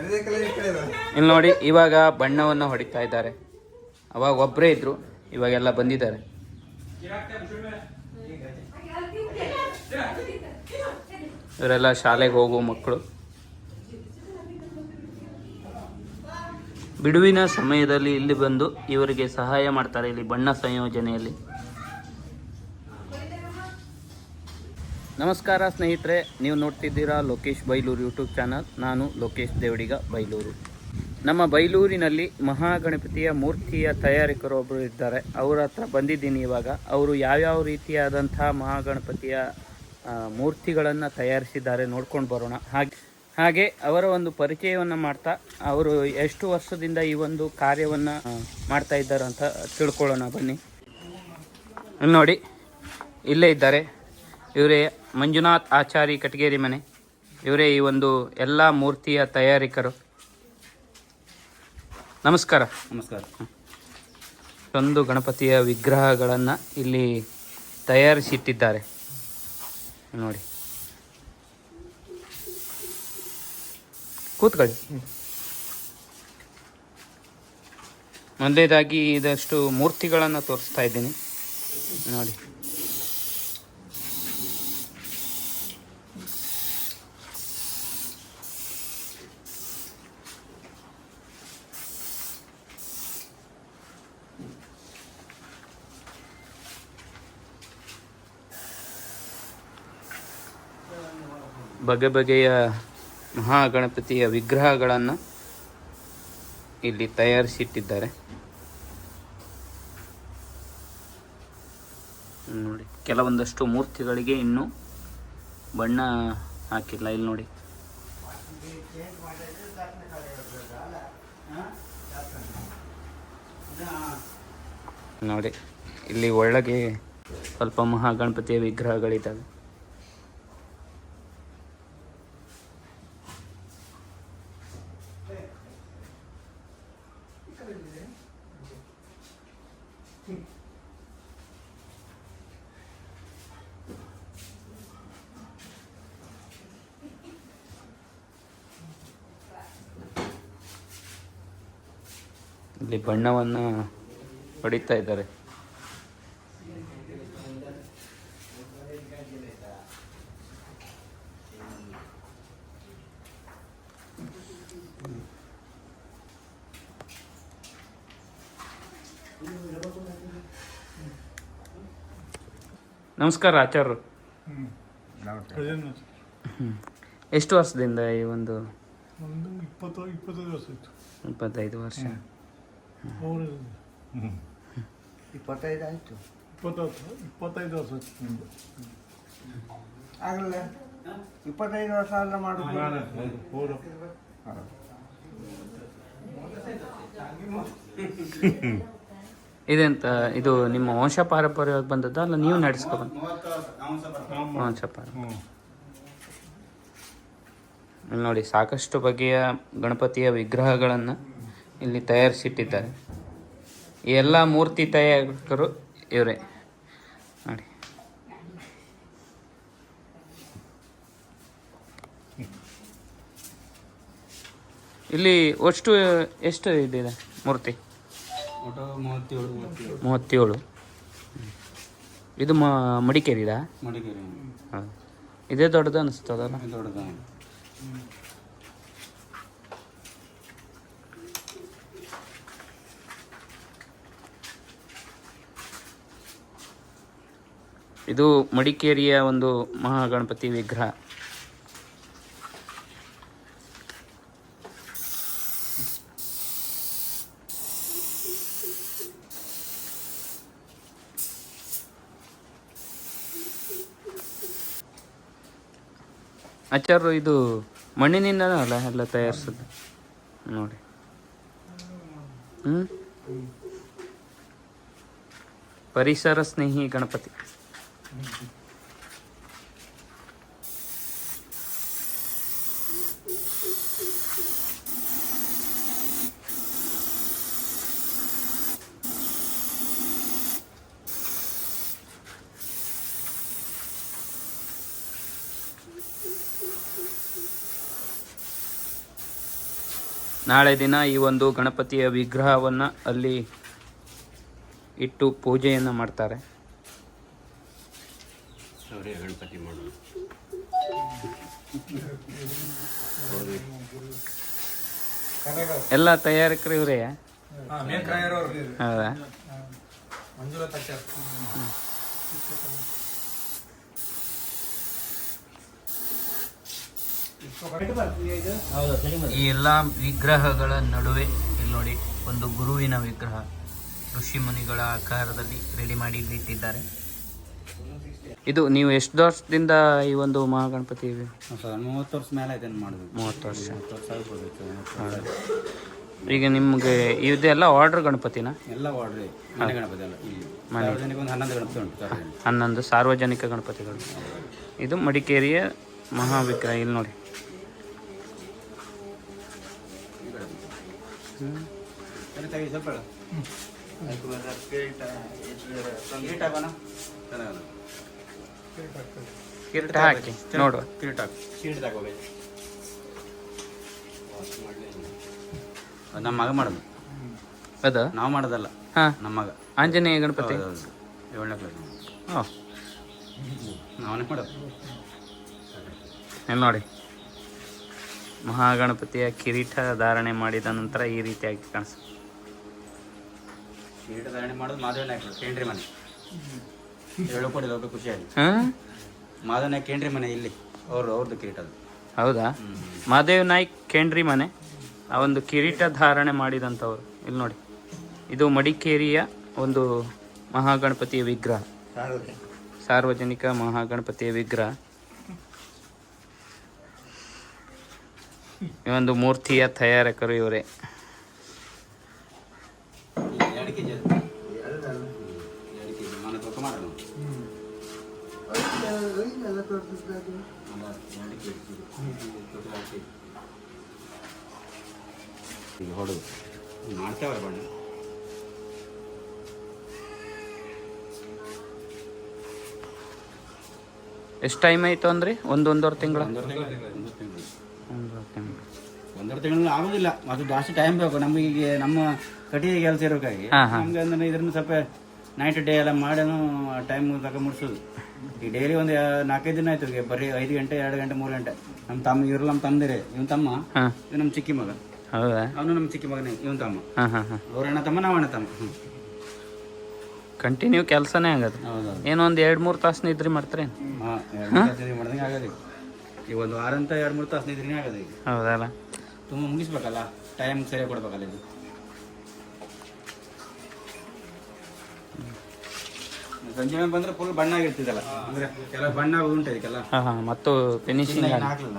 ಇಲ್ಲಿ ನೋಡಿ, ಇವಾಗ ಬಣ್ಣವನ್ನು ಹೊಡಿತಾ ಇದ್ದಾರೆ. ಅವಾಗ ಒಬ್ಬರೇ ಇದ್ರು, ಇವಾಗೆಲ್ಲ ಬಂದಿದ್ದಾರೆ. ಇವರೆಲ್ಲ ಶಾಲೆಗೆ ಹೋಗುವ ಮಕ್ಕಳು. ಬಿಡುವಿನ ಸಮಯದಲ್ಲಿ ಇಲ್ಲಿ ಬಂದು ಇವರಿಗೆ ಸಹಾಯ ಮಾಡ್ತಾರೆ ಇಲ್ಲಿ ಬಣ್ಣ ಸಂಯೋಜನೆಯಲ್ಲಿ. ನಮಸ್ಕಾರ ಸ್ನೇಹಿತರೆ, ನೀವು ನೋಡ್ತಿದ್ದೀರಾ ಲೋಕೇಶ್ ಬೈಲೂರು ಯೂಟ್ಯೂಬ್ ಚಾನಲ್. ನಾನು ಲೋಕೇಶ್ ದೇವಡಿಗ ಬೈಲೂರು. ನಮ್ಮ ಬೈಲೂರಿನಲ್ಲಿ ಮಹಾಗಣಪತಿಯ ಮೂರ್ತಿಯ ತಯಾರಿಕರು ಒಬ್ಬರು ಇದ್ದಾರೆ. ಅವರ ಹತ್ರ ಬಂದಿದ್ದೀನಿ ಇವಾಗ. ಅವರು ಯಾವ್ಯಾವ ರೀತಿಯಾದಂಥ ಮಹಾಗಣಪತಿಯ ಮೂರ್ತಿಗಳನ್ನು ತಯಾರಿಸಿದ್ದಾರೆ ನೋಡ್ಕೊಂಡು ಬರೋಣ. ಹಾಗೆ ಹಾಗೆ ಅವರ ಒಂದು ಪರಿಚಯವನ್ನು ಮಾಡ್ತಾ, ಅವರು ಎಷ್ಟು ವರ್ಷದಿಂದ ಈ ಒಂದು ಕಾರ್ಯವನ್ನು ಮಾಡ್ತಾ ಇದ್ದಾರೆ ಅಂತ ತಿಳ್ಕೊಳ್ಳೋಣ ಬನ್ನಿ. ನೋಡಿ, ಇಲ್ಲೇ ಇದ್ದಾರೆ. ಇವರೇ ಮಂಜುನಾಥ್ ಆಚಾರಿ ಕಟಗೇರಿ ಮನೆ. ಇವರೇ ಈ ಒಂದು ಎಲ್ಲ ಮೂರ್ತಿಯ ತಯಾರಿಕರು. ನಮಸ್ಕಾರ. ನಮಸ್ಕಾರ. ಒಂದು ಗಣಪತಿಯ ವಿಗ್ರಹಗಳನ್ನು ಇಲ್ಲಿ ತಯಾರಿಸಿಟ್ಟಿದ್ದಾರೆ. ನೋಡಿ. ಕೂತ್ಕೊಳ್ಳಿ. ಮೊದಲೇದಾಗಿ ಇದಷ್ಟು ಮೂರ್ತಿಗಳನ್ನು ತೋರಿಸ್ತಾ ಇದ್ದೀನಿ. ನೋಡಿ. ಬಗೆ ಬಗೆಯ ಮಹಾಗಣಪತಿಯ ವಿಗ್ರಹಗಳನ್ನು ಇಲ್ಲಿ ತಯಾರಿಸಿಟ್ಟಿದ್ದಾರೆ. ನೋಡಿ, ಕೆಲವೊಂದಷ್ಟು ಮೂರ್ತಿಗಳಿಗೆ ಇನ್ನೂ ಬಣ್ಣ ಹಾಕಿಲ್ಲ. ಇಲ್ಲಿ ನೋಡಿ. ನೋಡಿ, ಇಲ್ಲಿ ಒಳಗೆ ಸ್ವಲ್ಪ ಮಹಾಗಣಪತಿಯ ವಿಗ್ರಹಗಳಿದ್ದಾವೆ. ಇಲ್ಲಿ ಬಣ್ಣವನ್ನು ಹೊಡಿತಾ ಇದ್ದಾರೆ. ನಮಸ್ಕಾರ ಆಚಾರ್ಯರು. ಹ್ಮ್. ಎಷ್ಟು ವರ್ಷದಿಂದ ಈ ಒಂದು ಒಂದು ಇಪ್ಪತ್ತು ಇಪ್ಪತ್ತೈದು ವರ್ಷ? ಇತ್ತು ಇಪ್ಪತ್ತೈದು ಆಯಿತು ಇಪ್ಪತ್ತು ಇಪ್ಪತ್ತೈದು ವರ್ಷ ಇತ್ತು ಆಗಲ್ಲ ಇಪ್ಪತ್ತೈದು ವರ್ಷ ಎಲ್ಲ ಮಾಡುದು ಇದೆಂತ ಇದು ನಿಮ್ಮ ವಂಶ ಪಾರಂಪರ್ಯವಾಗಿ ಬಂದದ್ದ ಅಲ್ಲ ನೀವು ನಡೆಸ್ಕೊಬಂದ ವಂಶ ಪಾರ ಹ್ಞೂ ನೋಡಿ ಸಾಕಷ್ಟು ಬಗೆಯ ಗಣಪತಿಯ ವಿಗ್ರಹಗಳನ್ನು ಇಲ್ಲಿ ತಯಾರಿಸಿಟ್ಟಿದ್ದಾರೆ. ಈ ಎಲ್ಲ ಮೂರ್ತಿ ತಯಾರಕರು ಇವರೇ. ನೋಡಿ. ಇಲ್ಲಿ ಅಷ್ಟು ಎಷ್ಟು ಇದಿದೆ ಮೂರ್ತಿ? ಮೂವತ್ತೇಳು ಇದು ಮ ಮಡಿಕೇರಿದಾ? ಮಡಿಕೇರಿ. ಇದೇ ದೊಡ್ಡದು ಅನಿಸ್ತದಲ್ಲ? ದೊಡ್ಡದ. ಇದು ಮಡಿಕೇರಿಯ ಒಂದು ಮಹಾಗಣಪತಿ ವಿಗ್ರಹ. ಆಚಾರ್ಯರು ಇದು ಮಣ್ಣಿನಿಂದ ಅಲ್ಲ, ಎಲ್ಲ ತಯಾರಿಸೋದು? ನೋಡಿ. ಹ್ಮ್? ಪರಿಸರ ಸ್ನೇಹಿ ಗಣಪತಿ. ನಾಳೆ ದಿನ ಈ ಒಂದು ಗಣಪತಿಯ ವಿಗ್ರಹವನ್ನು ಅಲ್ಲಿ ಇಟ್ಟು ಪೂಜೆಯನ್ನು ಮಾಡ್ತಾರೆ. ಅವರೇ ಗಣಪತಿ ಮಾಡೋಣ. ಎಲ್ಲ ತಯಾರಕರು ಇವರೇ? ಹೌದಾ? ಈ ಎಲ್ಲ ವಿಗ್ರಹಗಳ ನಡುವೆ ಇಲ್ಲಿ ನೋಡಿ ಒಂದು ಗುರುವಿನ ವಿಗ್ರಹ ಋಷಿ ಮುನಿಗಳ ಆಕಾರದಲ್ಲಿ ರೆಡಿ ಮಾಡಿ ಇಟ್ಟಿದ್ದಾರೆ. ಇದು ನೀವು ಎಷ್ಟು ವರ್ಷದಿಂದ ಈ ಒಂದು ಮಹಾಗಣಪತಿ ಸರ್ ಮೂವತ್ತು ವರ್ಷ ಮೇಲೆ ಆಯ್ತು ಮಾಡೋದು ಮೂವತ್ತು ವರ್ಷ. ಮೂವತ್ತು ವರ್ಷ ಆಗ್ಬೋದು ಆಯ್ತು, ಮೂವತ್ತು ವರ್ಷ. ಈಗ ನಿಮಗೆ ಇದೆಲ್ಲ ಆರ್ಡರ್ ಗಣಪತಿನ? ಎಲ್ಲ ವಾರ್ಡ್ರಿ ಮನೆ ಗಣಪತಿ ಅಲ್ಲ ಇಲ್ಲಿ ಸಾರ್ವಜನಿಕ ಒಂದು ಹನ್ನೊಂದು ಗಣಪತಿ ಉಂಟು ಸಾರ್ವಜನಿಕ ಹನ್ನೊಂದು ಸಾರ್ವಜನಿಕ ಗಣಪತಿಗಳು. ಇದು ಮಡಿಕೇರಿಯ ಮಹಾವಿಗ್ರಹ ಇಲ್ಲಿ ನೋಡಿ. ಸರಿ ತೆಗಿ ಸ್ವಲ್ಪ ಹೇಳು. ಗೇಟ್ ಹಾಕೋಣ? ಚೆನ್ನಾಗಲ್ಲ. ಕಿರೀಟ ಹಾಕಿ ನೋಡುವ. ಕಿರೀಟ ಹಾಕಿ. ಕಿರೀಟ ತಗೋಬೇಕು. ಅದು ನಮ್ಮ ಮಗ ಮಾಡೋದು. ಅದು? ನಾವು ಮಾಡೋದಲ್ಲ. ಹಾಂ. ನಮ್ಮ ಮಗ. ಆಂಜನೇಯ ಗಣಪತಿ? ಏಳನೇ ಕ್ಲಾಸ್ ಓ. ನಾವೇ ಮಾಡೋದು. ಇಲ್ಲಿ ನೋಡಿ. ಮಹಾಗಣಪತಿಯ ಕಿರೀಟ ಧಾರಣೆ ಮಾಡಿದ ನಂತರ ಈ ರೀತಿಯಾಗಿ ಕಾಣಿಸ್ತದೆ ಕಿರೀಟ ಧಾರಣೆ ಮಾಡೋದು ಮಾಧವ ನಾಯ್ಕ ಕೇಂದ್ರಿ ಮನೆ. ಹೇಳು ಅವ್ರಿಗೆ ಹೋಗಿ ಖುಷಿಯಾಗಿ ಹಾಂ? ಮಾಧವ ಕೇಂದ್ರಿ ಮನೆ ಇಲ್ಲಿ ಅವ್ರು ಅವ್ರದ್ದು ಕಿರೀಟ ಅದು. ಹೌದಾ? ಮಾದೇವ್ ನಾಯ್ಕ್ ಕೇಂಡ್ರಿ ಮನೆ ಆ ಒಂದು ಕಿರೀಟ ಧಾರಣೆ ಮಾಡಿದಂಥವ್ರು. ಇಲ್ಲಿ ನೋಡಿ ಇದು ಮಡಿಕೇರಿಯ ಒಂದು ಮಹಾಗಣಪತಿಯ ವಿಗ್ರಹ. ಸಾರ್ವಜನಿಕ ಮಹಾಗಣಪತಿಯ ವಿಗ್ರಹ. ಈ ಒಂದು ಮೂರ್ತಿಯ ತಯಾರಕರು ಇವರೇ. ಈಗ ಹೊಡೆದು. ಮಾಡ್ತೇವ್ರೆ ಬಣ್ಣ ಎಷ್ಟು ಟೈಮ್ ಆಯ್ತು ಅಂದ್ರೆ? ಒಂದೊಂದೂವರೆ ತಿಂಗಳ? ತಿಂಗಳು ಒಂದೂವರೆ ತಿಂಗಳು. ಆಗುದಿಲ್ಲ ತಿಂಗಳು. ಒಂದೂವರೆ ತಿಂಗಳು. ಒಂದೂವರೆ ತಿಂಗಳು ಆಗೋದಿಲ್ಲ. ಅದು ಜಾಸ್ತಿ ಟೈಮ್ ಬೇಕು. ನಮಗೆ ನಮ್ಮ ಕಟ್ಟಿಗೆ ಕೆಲಸ ಇರಬೇಕಾಗಿ ಹಂಗಂದ್ರೆ. ನಮ್ಗೆ ಅಂದ್ರೆ ಇದನ್ನು ಸ್ವಲ್ಪ ನೈಟ್ ಡೇ ಎಲ್ಲ ಮಾಡೇನು ಟೈಮ್ ತಕ ಮುಡ್ಸೋದು ಈ ಡೈಲಿ ಒಂದು ನಾಲ್ಕೈದು ದಿನ ಆಯ್ತು ಬರೀ ಐದು ಗಂಟೆ ಎರಡು ಗಂಟೆ ಮೂರು ಗಂಟೆ. ನಮ್ಮ ತಮ್ಮ ಇವ್ರು ನಮ್ಮ ತಂದಿರಿ. ಇವನ್ ತಮ್ಮ ಇವ್ ನಮ್ಮ ಚಿಕ್ಕಿ ಮಗ. ಹೌದಾ? ಅವನು ನಮ್ಮ ಚಿಕ್ಕಿ ಮಗನೇ ಇವನ್ ತಮ್ಮ. ಅವ್ರ ಅಣ್ಣ ತಮ್ಮ ನಾವು ಅಣ್ಣ ತಮ್ಮ. ಕಂಟಿನ್ಯೂ ಕೆಲಸನೇ ಆಗದು. ಏನೋ ಒಂದು ಎರಡು ಮೂರು ತಾಸು ನಿದ್ರಿ ಮಾಡ್ತಾರೆ ಮಾಡ್ದಂಗೆ ಆಗೋದು ಈಗ. ಒಂದು ವಾರ ಅಂತ ಎರಡು ಮೂರು ತಾಸು ನಿದ್ರಿನೇ ಆಗೋದು ಈಗ. ಹೌದಲ್ಲ? ತುಂಬ ಮುಗಿಸ್ಬೇಕಲ್ಲ? ಟೈಮ್ ಸರಿಯಾಗಿ ಕೊಡ್ಬೇಕಲ್ಲ ಇದು? ಸಂಜೆ ಮೇಲೆ ಬಂದ್ರೆ ಫುಲ್ ಬಣ್ಣ ಆಗಿರ್ತಿದಲ್ಲ. ಅಂದ್ರೆ ಕೆಲವು ಬಣ್ಣ ಉಂಟು ಇದಕ್ಕೆಲ್ಲ. ಹಾಂ ಹಾಂ ಮತ್ತು ಫಿನಿಶಿಂಗ್ ಹಾಕ್ಲಿಲ್ಲ.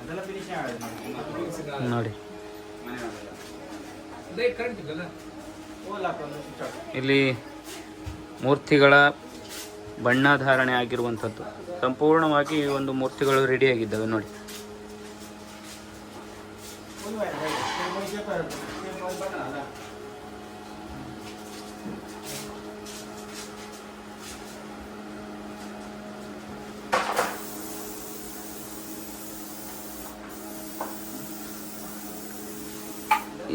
ಅದೆಲ್ಲ ಫಿನಿಶಿಂಗ್ ನೋಡಿ. ಮನೆ ಇಲ್ಲಿ ಮೂರ್ತಿಗಳ ಬಣ್ಣ ಧಾರಣೆ ಆಗಿರುವಂಥದ್ದು. ಸಂಪೂರ್ಣವಾಗಿ ಈ ಒಂದು ಮೂರ್ತಿಗಳು ರೆಡಿ ಆಗಿದ್ದಾವೆ ನೋಡಿ.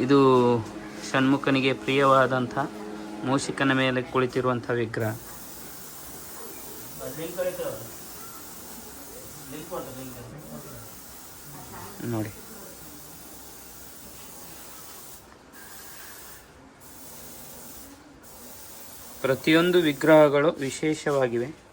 ಇದು ಷಣ್ಮುಖನಿಗೆ ಪ್ರಿಯವಾದಂಥ ಮೂಷಿಕನ ಮೇಲೆ ಕುಳಿತಿರುವಂಥ ವಿಗ್ರಹ. ನೋಡಿ. ಪ್ರತಿಯೊಂದು ವಿಗ್ರಹಗಳು ವಿಶೇಷವಾಗಿವೆ.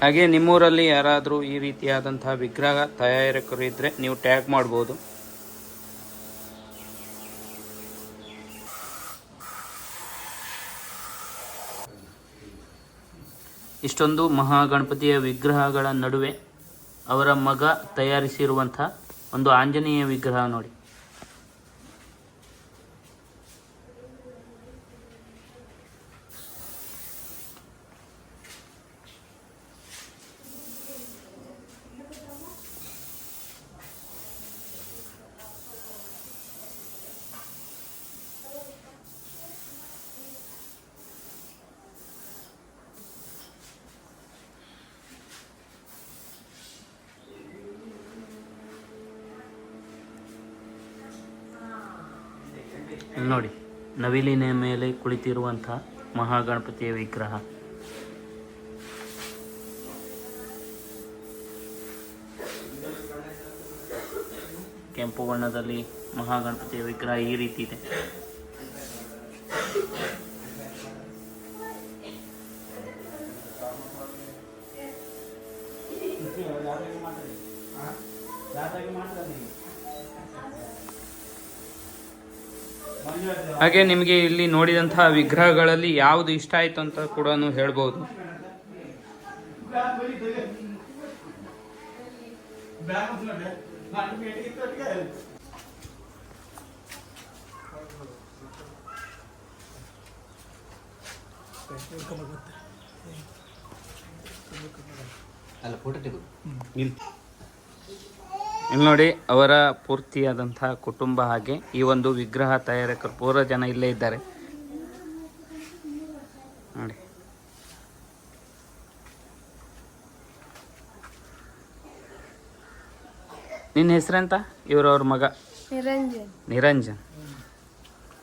ಹಾಗೆ ನಿಮ್ಮೂರಲ್ಲಿ ಯಾರಾದರೂ ಈ ರೀತಿಯಾದಂತಹ ವಿಗ್ರಹ ತಯಾರಕರು ಇದ್ದರೆ ನೀವು ಟ್ಯಾಗ್ ಮಾಡ್ಬೋದು. ಇಷ್ಟೊಂದು ಮಹಾಗಣಪತಿಯ ವಿಗ್ರಹಗಳ ನಡುವೆ ಅವರ ಮಗ ತಯಾರಿಸಿರುವಂಥ ಒಂದು ಆಂಜನೇಯ ವಿಗ್ರಹ ನೋಡಿ. ಇಲ್ಲಿ ನೋಡಿ ನವಿಲಿನ ಮೇಲೆ ಕುಳಿತಿರುವಂತಹ ಮಹಾಗಣಪತಿಯ ವಿಗ್ರಹ. ಕೆಂಪು ಬಣ್ಣದಲ್ಲಿ ಮಹಾಗಣಪತಿಯ ವಿಗ್ರಹ ಈ ರೀತಿ ಇದೆ. ಹಾಗೆ ನಿಮಗೆ ಇಲ್ಲಿ ನೋಡಿದಂತಹ ವಿಗ್ರಹಗಳಲ್ಲಿ ಯಾವುದು ಇಷ್ಟ ಆಯ್ತು ಅಂತ ಕೂಡ ಹೇಳ್ಬೋದು. ಅಲ್ಲ ಫೋಟೋ ತೆಗೆದು. ಇಲ್ಲಿ ನೋಡಿ ಅವರ ಪೂರ್ತಿಯಾದಂತಹ ಕುಟುಂಬ ಹಾಗೆ ಈ ಒಂದು ವಿಗ್ರಹ ತಯಾರಕರು. ಪೂರ್ವ ಜನ ಇಲ್ಲೇ ಇದ್ದಾರೆ. ನೋಡಿ. ನಿನ್ನ ಹೆಸರೆಂತ? ಇವರವ್ರ ಮಗ? ನಿರಂಜನ್. ನಿರಂಜನ್.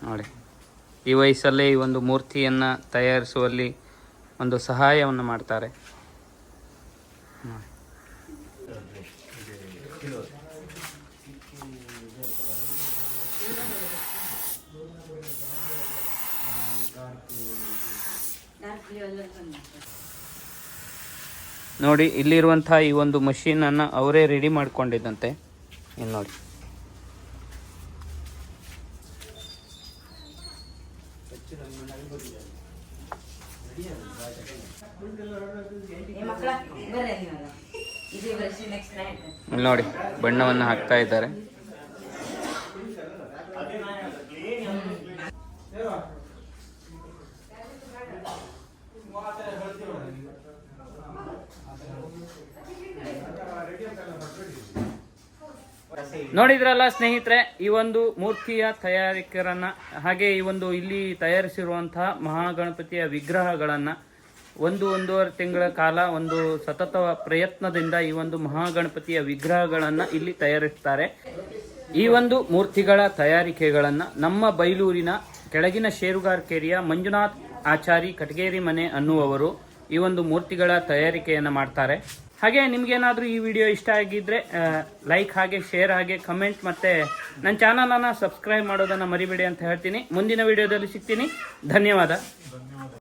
ನೋಡಿ. ಈ ವಯಸ್ಸಲ್ಲೇ ಈ ಒಂದು ಮೂರ್ತಿಯನ್ನು ತಯಾರಿಸುವಲ್ಲಿ ಒಂದು ಸಹಾಯವನ್ನು ಮಾಡ್ತಾರೆ. ನೋಡಿ. ನೋಡಿ ಇಲ್ಲಿರುವಂತಹ ಈ ಒಂದು ಮಷೀನನ್ನು ಅವರೇ ರೆಡಿ ಮಾಡ್ಕೊಂಡಿದ್ದಂತೆ. ಇಲ್ಲಿ ನೋಡಿ. ಇಲ್ಲಿ ನೋಡಿ ಬಣ್ಣವನ್ನು ಹಾಕ್ತಾ ಇದ್ದಾರೆ. ನೋಡಿದ್ರಲ್ಲ ಸ್ನೇಹಿತರೆ, ಈ ಒಂದು ಮೂರ್ತಿಯ ತಯಾರಿಕರನ್ನ, ಹಾಗೆ ಈ ಒಂದು ಇಲ್ಲಿ ತಯಾರಿಸಿರುವಂತಹ ಮಹಾಗಣಪತಿಯ ವಿಗ್ರಹಗಳನ್ನ ಒಂದು ಒಂದೂವರೆ ತಿಂಗಳ ಕಾಲ ಒಂದು ಸತತ ಪ್ರಯತ್ನದಿಂದ ಈ ಒಂದು ಮಹಾಗಣಪತಿಯ ವಿಗ್ರಹಗಳನ್ನು ಇಲ್ಲಿ ತಯಾರಿಸ್ತಾರೆ. ಈ ಒಂದು ಮೂರ್ತಿಗಳ ತಯಾರಿಕೆಗಳನ್ನು ನಮ್ಮ ಬೈಲೂರಿನ ಕೆಳಗಿನ ಷೇರುಗಾರಿಕೆರೆಯ ಮಂಜುನಾಥ್ ಆಚಾರಿ ಕಟಗೇರಿ ಮನೆ ಅನ್ನುವವರು ಈ ಒಂದು ಮೂರ್ತಿಗಳ ತಯಾರಿಕೆಯನ್ನು ಮಾಡ್ತಾರೆ. ಹಾಗೆ ನಿಮ್ಗೇನಾದರೂ ಈ ವಿಡಿಯೋ ಇಷ್ಟ ಆಗಿದ್ರೆ ಲೈಕ್ ಹಾಗೆ ಶೇರ್ ಹಾಗೆ ಕಮೆಂಟ್ ಮತ್ತು ನನ್ನ ಚಾನಲನ್ನು ಸಬ್ಸ್ಕ್ರೈಬ್ ಮಾಡೋದನ್ನು ಮರಿಬೇಡಿ ಅಂತ ಹೇಳ್ತೀನಿ. ಮುಂದಿನ ವಿಡಿಯೋದಲ್ಲಿ ಸಿಗ್ತೀನಿ. ಧನ್ಯವಾದ.